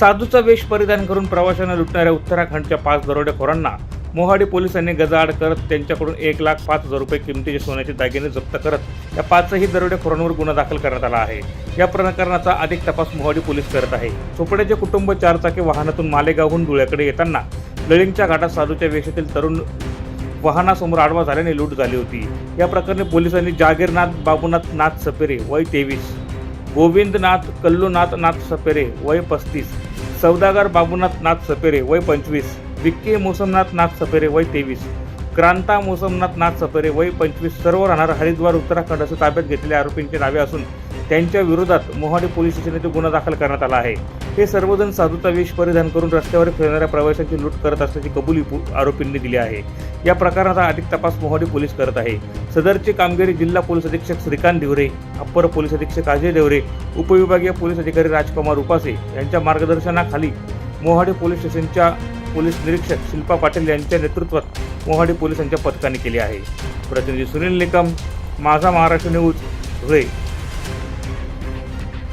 साधूचा वेश परिधान करून प्रवाशांना लुटणाऱ्या उत्तराखंडच्या पाच दरोडेखोरांना मोहाडी पोलिसांनी गजाआड करत त्यांच्याकडून एक लाख पाच हजार रुपये किमतीचे सोन्याचे दागिने जप्त करत या पाचही दरोडेखोरांवर गुन्हा दाखल करण्यात आला आहे. या प्रकरणाचा अधिक तपास मोहाडी पोलीस करत आहे. चोपड्याचे कुटुंब चारचाकी वाहनातून मालेगावहून धुळ्याकडे येताना लळिंगच्या घाटात साधूच्या वेशातील तरुण वाहनासमोर आडवा झाल्याने लूट झाली होती. या प्रकरणी पोलिसांनी जागीरनाथ बाबूनाथ नाथ सपेरे वय तेवीस गोविंदनाथ कल्लूनाथ नाथ सपेरे वय पस्तीस सौदागर बाबूनाथ नाथ सपेरे वय पंचवीस विक्की मोसमनाथ नाथ सपेरे वय तेवीस क्रांता मोसमनाथ नाथ सपेरे वय पंचवीस सर्व राहणार हरिद्वार उत्तराखंड असं ताब्यात घेतलेल्या आरोपींची नावे असून त्यांच्या विरोधात मोहाडी पोलीस स्टेशन येथे गुन्हा दाखल करण्यात आला आहे. हे सर्वजण साधूचा वेश परिधान करून रस्त्यावर फिरणाऱ्या प्रवाशांची लूट करत असल्याची कबुली आरोपींनी दिली आहे. या प्रकरणाचा अधिक तपास मोहाडी पोलीस करत आहे. सदरची कामगिरी जिल्हा पोलीस अधीक्षक श्रीकांत देवरे अप्पर पोलीस अधीक्षक अजय देवरे उपविभागीय पोलीस अधिकारी राजकुमार उपासे यांच्या मार्गदर्शनाखाली मोहाडी पोलीस स्टेशनच्या पोलीस निरीक्षक शिल्पा पाटील यांच्या नेतृत्वात मोहाडी पोलिसांच्या पथकाने केली आहे. प्रतिनिधी सुनील निकम माझा महाराष्ट्र न्यूज धुळे.